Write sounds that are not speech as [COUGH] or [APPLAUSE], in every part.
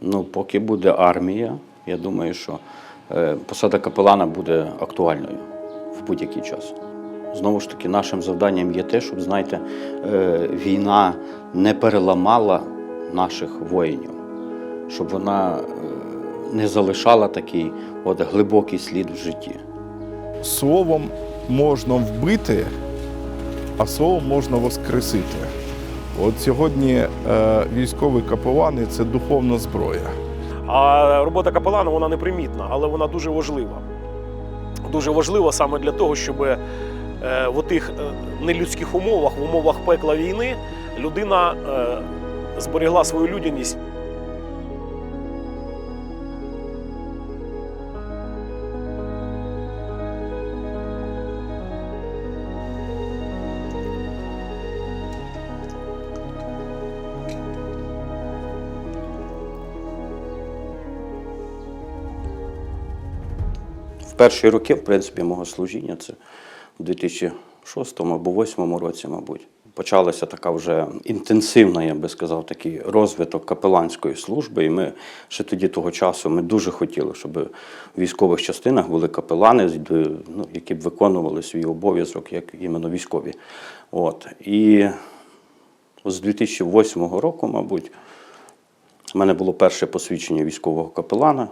Ну, поки буде армія, я думаю, що е, посада капелана буде актуальною в будь-який час. Знову ж таки, нашим завданням є те, щоб, знаєте, е, війна не переламала наших воїнів, щоб вона е, не залишала такий от глибокий слід в житті. Словом можна вбити, а словом можна воскресити. От сьогодні е, військові капелани це духовна зброя. А робота капелана вона непримітна, але вона дуже важлива. Дуже важлива саме для того, щоб е, в тих нелюдських умовах, в умовах пекла війни, людина е, зберегла свою людяність. Перші роки, в принципі, мого служіння, це у 2006 або 2008 році, мабуть, почалася така вже інтенсивна, я би сказав, такий розвиток капеланської служби. І ми ще тоді того часу ми дуже хотіли, щоб в військових частинах були капелани, ну, які б виконували свій обов'язок як іменно військові. От. І з 2008 року, мабуть, у мене було перше посвідчення військового капелана.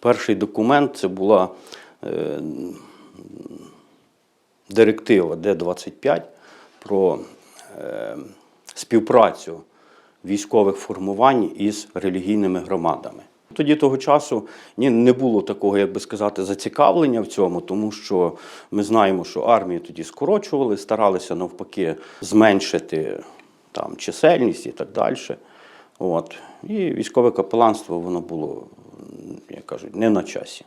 Перший документ це була директива Д-25 про е, співпрацю військових формувань із релігійними громадами. Тоді того часу ні, не було такого, як би сказати, зацікавлення в цьому, тому що ми знаємо, що армію тоді скорочували, старалися навпаки зменшити там, чисельність і так далі. От. І військове капеланство воно було, як кажуть, не на часі.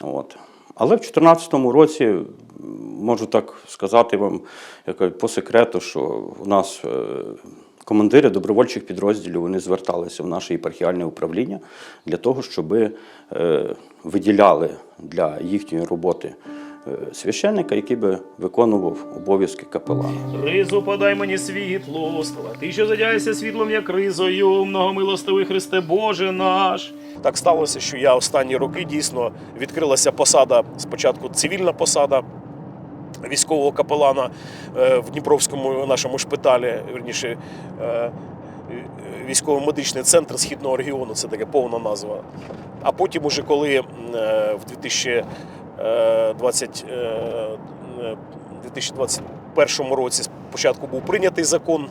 От. Але в 2014 році можу так сказати вам, як по секрету, що у нас е, командири добровольчих підрозділів вони зверталися в наше єпархіальне управління для того, щоб е, виділяли для їхньої роботи Е, священника, який би виконував обов'язки капелана. Ризу подай мені світло, слава ти, що задяєшся світлом, як ризою, многомилостивий Христе Боже наш. Так сталося, що я останні роки дійсно відкрилася посада. Спочатку цивільна посада військового капелана е, в Дніпровському нашому шпиталі, верніше. Е, військово-медичний центр Східного регіону це така повна назва. А потім, уже коли в 2000 Е, 20, 2021 е, е, році спочатку був прийнятий закон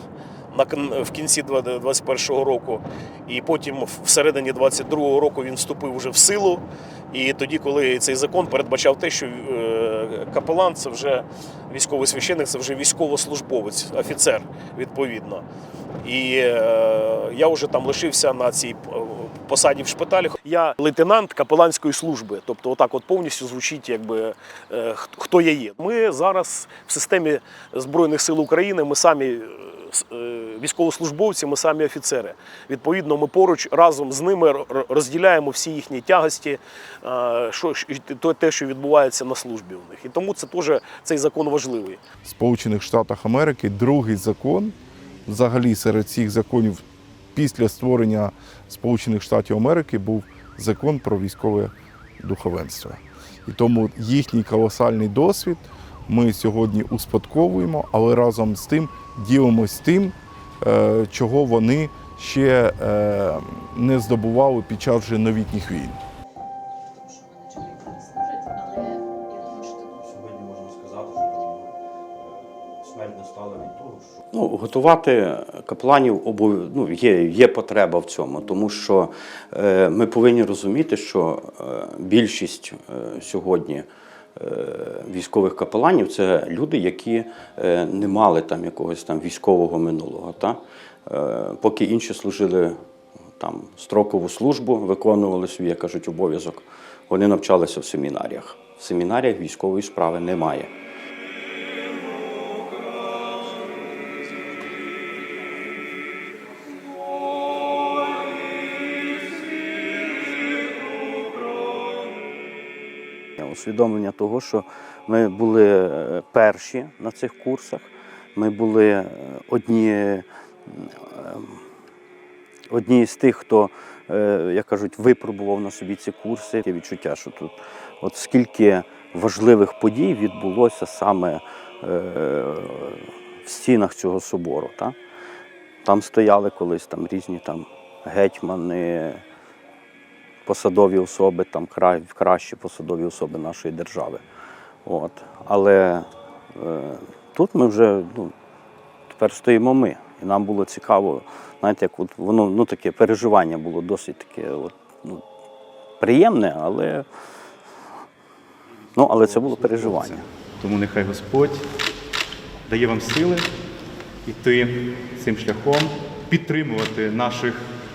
в кінці 2021 року, і потім всередині 2022 року він вступив вже в силу. І тоді, коли цей закон передбачав те, що е, капелан це вже військовий священник, це вже військовослужбовець, офіцер відповідно. І е, я вже там лишився на цій е, посаді в шпиталі. Я лейтенант капеланської служби, тобто, отак, от повністю звучить, якби хто я є. Ми зараз в системі Збройних сил України, ми самі військовослужбовці, ми самі офіцери. Відповідно, ми поруч разом з ними розділяємо всі їхні тягості, е, що, те, що відбувається на службі у них. І тому це теж цей закон важливий. В Сполучених Штатах Америки другий закон, взагалі серед всіх законів після створення Сполучених Штатів Америки був закон про військове духовенство. І тому їхній колосальний досвід ми сьогодні успадковуємо, але разом з тим ділимось тим, е, чого вони ще е, не здобували під час вже новітніх війн. ну, готувати капеланів обов... ну, є, є потреба в цьому, тому що е, ми повинні розуміти, що е, більшість е, сьогодні. Е, Військових капеланів це люди, які е, не мали там якогось там військового минулого. Та? Е, Поки інші служили там строкову службу, виконували свій, як кажуть, обов'язок, вони навчалися в семінаріях. В семінаріях військової справи немає. Усвідомлення того, що ми були е, перші на цих курсах, ми були е, одні е, одні з тих, хто, як кажуть, випробував на собі ці курси. Є відчуття, що тут от скільки важливих подій відбулося саме в стінах цього собору. Та? Там стояли колись там різні там гетьмани, посадові особи, там кра- кращі посадові особи нашої держави. От. Але е, тут ми вже ну, тепер стоїмо ми. І нам було цікаво, знаєте, як от воно ну, таке переживання було досить таке от, ну, приємне, але, ну, але це було переживання. Тому нехай Господь дає вам сили йти цим шляхом, підтримувати наших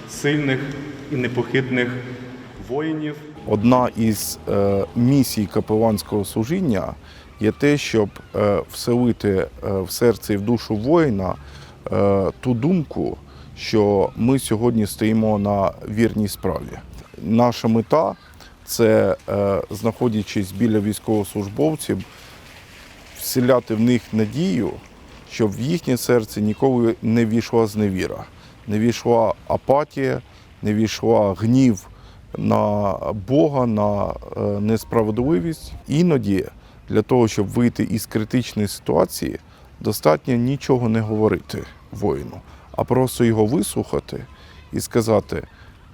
сильних і непохитних воїнів. Одна із е, місій капеланського служіння є те, щоб е, вселити е, в серце і в душу воїна ту думку, що ми сьогодні стоїмо на вірній справі. Наша мета це, знаходячись біля військовослужбовців, вселяти в них надію, щоб в їхнє серце ніколи не війшла зневіра, не війшла апатія, не війшла гнів на Бога, на е, несправедливість. Іноді для того, щоб вийти із критичної ситуації, достатньо нічого не говорити воїну, а просто його вислухати і сказати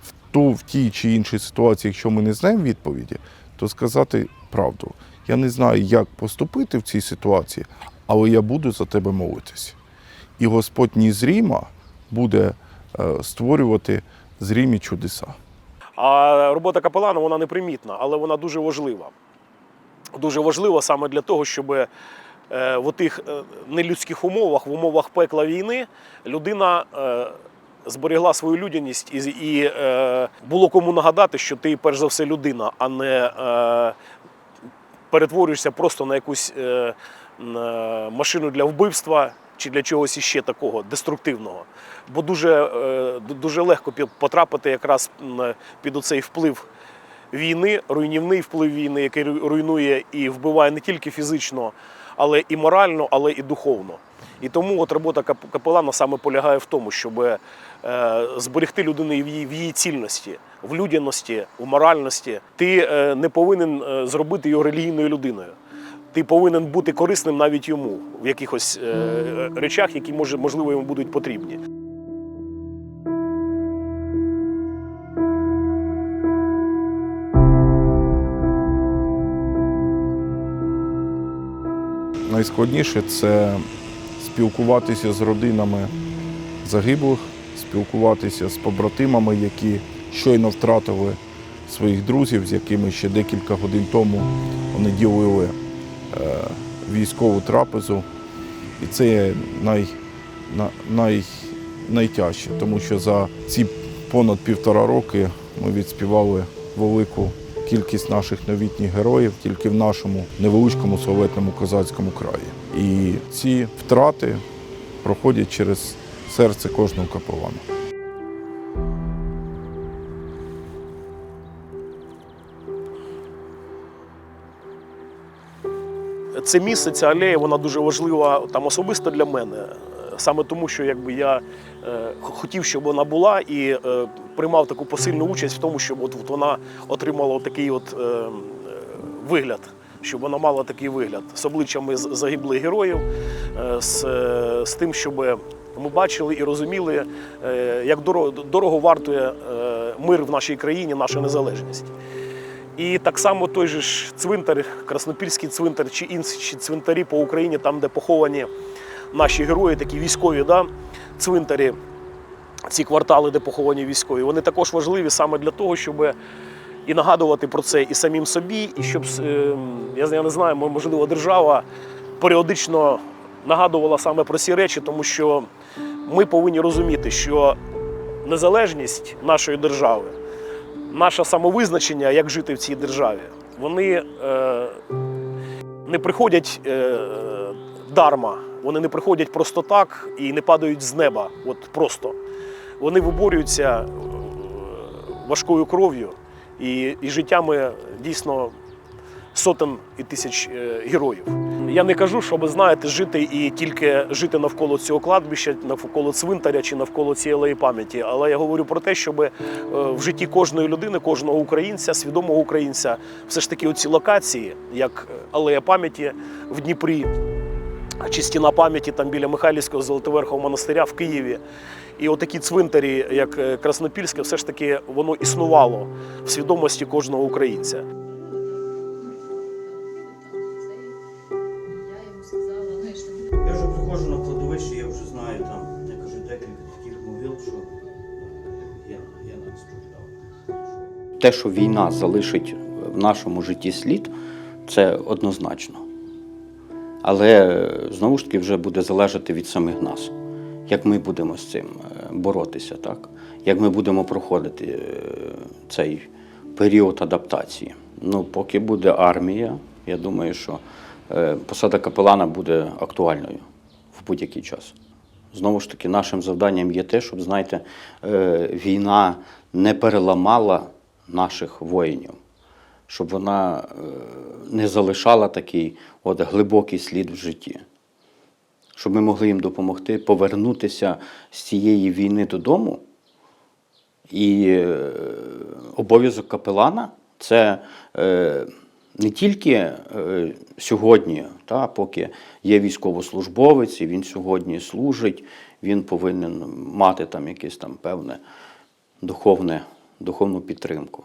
в ту в тій чи іншій ситуації, якщо ми не знаємо відповіді, то сказати правду. Я не знаю, як поступити в цій ситуації, але я буду за тебе молитись. І Господь незрімо буде е, створювати зрімі чудеса. А робота капелана вона непримітна, але вона дуже важлива. Дуже важлива саме для того, щоб е, в тих е, нелюдських умовах, в умовах пекла війни, людина е, зберегла свою людяність і, було кому нагадати, що ти перш за все людина, а не перетворюєшся просто на якусь машину для вбивства чи для чогось іще такого деструктивного. Бо дуже, е, дуже легко потрапити якраз під оцей вплив війни, руйнівний вплив війни, який руйнує і вбиває не тільки фізично, але і морально, але і духовно. І тому от робота капелана саме полягає в тому, щоб е, зберегти людину в її, в її цільності, в людяності, в моральності. Ти е, не повинен е, зробити його релігійною людиною. Ти повинен бути корисним навіть йому в якихось е, речах, які може, можливо йому будуть потрібні. Найскладніше це спілкуватися з родинами загиблих, спілкуватися з побратимами, які щойно втратили своїх друзів, з якими ще декілька годин тому вони ділили військову трапезу. І це є най, на- най, найтяжче, тому що за ці понад півтора роки ми відспівали велику кількість наших новітніх героїв тільки в нашому невеличкому славетному козацькому краї. І ці втрати проходять через серце кожного капелана. Це місце, ця алея, вона дуже важлива там особисто для мене. Е, Саме тому, що якби я е, хотів, щоб вона була, і е, приймав таку посильну участь в тому, щоб от, от вона отримала такий от е, е, вигляд, щоб вона мала такий вигляд з обличчями загиблих героїв, е, з, е, з тим, щоб ми бачили і розуміли, е, як дорого, дорого вартує е, мир в нашій країні, наша незалежність. І так само той же ж цвинтар, Краснопільський цвинтар чи інші цвинтарі по Україні, там, де поховані наші герої, такі військові да, цвинтарі, ці квартали, де поховані військові, вони також важливі саме для того, щоб і нагадувати про це і самим собі, і щоб, е, я я не знаю, можливо, держава періодично нагадувала саме про ці речі, тому що ми повинні розуміти, що незалежність нашої держави наше самовизначення, як жити в цій державі, вони е, не приходять е, дарма, вони не приходять просто так і не падають з неба. От просто. Вони виборюються е, важкою кров'ю і, і життями дійсно сотень і тисяч е, героїв. Я не кажу, щоб знаєте, жити і тільки жити навколо цього кладбища, навколо цвинтаря чи навколо цієї пам'яті. Але я говорю про те, щоб е, в житті кожної людини, кожного українця, свідомого українця, все ж таки оці локації, як е, алея пам'яті в Дніпрі, чи стіна пам'яті там біля Михайлівського Золотоверхового монастиря в Києві. І отакі цвинтарі, як Краснопільське, все ж таки воно існувало в свідомості кожного українця. Те, що війна залишить в нашому житті слід, це однозначно. Але е, знову ж таки вже буде залежати від самих нас, як ми будемо з цим е, боротися, так? як ми будемо проходити е, цей період адаптації. Ну, поки буде армія, я думаю, що посада капелана буде актуальною в будь-який час. Знову ж таки, нашим завданням є те, щоб, знаєте, війна не переламала наших воїнів, щоб вона е, не залишала такий от глибокий слід в житті, щоб ми могли їм допомогти повернутися з цієї війни додому. І е, обов'язок капелана це е, не тільки сьогодні, та, поки є військовослужбовець, і він сьогодні служить, він повинен мати там якесь там певне духовне, духовну підтримку.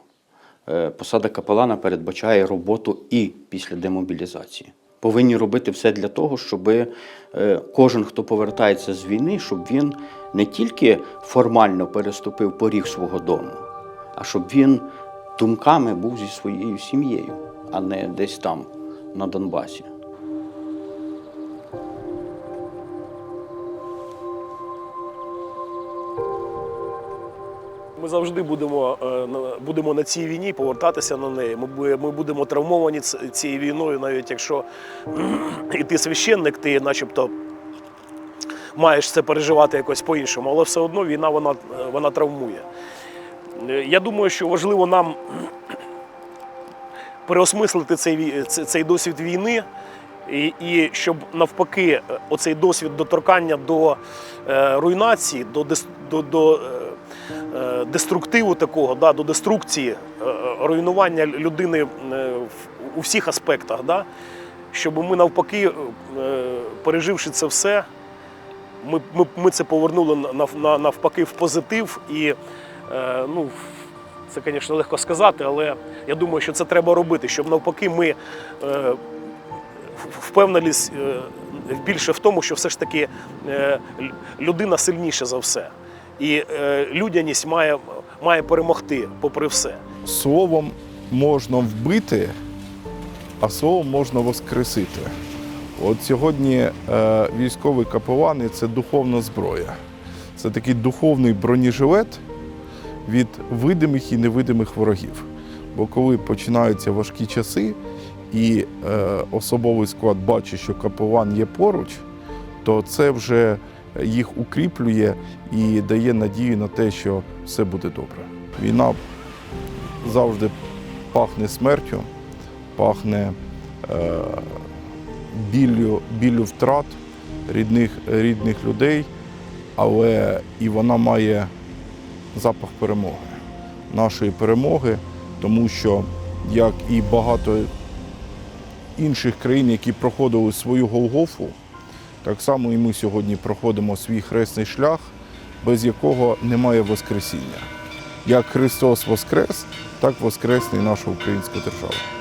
Е, Посада капелана передбачає роботу і після демобілізації. Повинні робити все для того, щоб е, кожен, хто повертається з війни, щоб він не тільки формально переступив поріг свого дому, а щоб він думками був зі своєю сім'єю, а не десь там, на Донбасі. Ми завжди будемо, е, будемо на цій війні повертатися на неї. Ми, ми будемо травмовані цією війною, навіть якщо [CLEARS THROAT] і ти священник, ти начебто маєш це переживати якось по-іншому, але все одно війна вона, вона травмує. Е, Я думаю, що важливо нам [CLEARS THROAT] переосмислити цей, цей досвід війни, і, і щоб навпаки е, оцей досвід доторкання до е, руйнації, до, до, до деструктиву такого, да, до деструкції, е, е, руйнування людини е, у всіх аспектах, да, щоб ми навпаки, е, переживши це все, ми, ми, ми це повернули на- на- навпаки в позитив. І е, ну, це, звісно, легко сказати, але я думаю, що це треба робити, щоб навпаки ми е, впевнились е, більше в тому, що все ж таки е, людина сильніша за все. І е, людяність має, має перемогти попри все. Словом можна вбити, а словом можна воскресити. От сьогодні е, військові капелани це духовна зброя. Це такий духовний бронежилет від видимих і невидимих ворогів. Бо коли починаються важкі часи, і е, особовий склад бачить, що капелан є поруч, то це вже їх укріплює і дає надію на те, що все буде добре. Війна завжди пахне смертю, пахне е, біллю, біллю втрат рідних, рідних людей, але і вона має запах перемоги, нашої перемоги, тому що, як і багато інших країн, які проходили свою Голгофу, так само і ми сьогодні проходимо свій хресний шлях, без якого немає Воскресіння. Як Христос Воскрес, так воскресне і наша українська держава.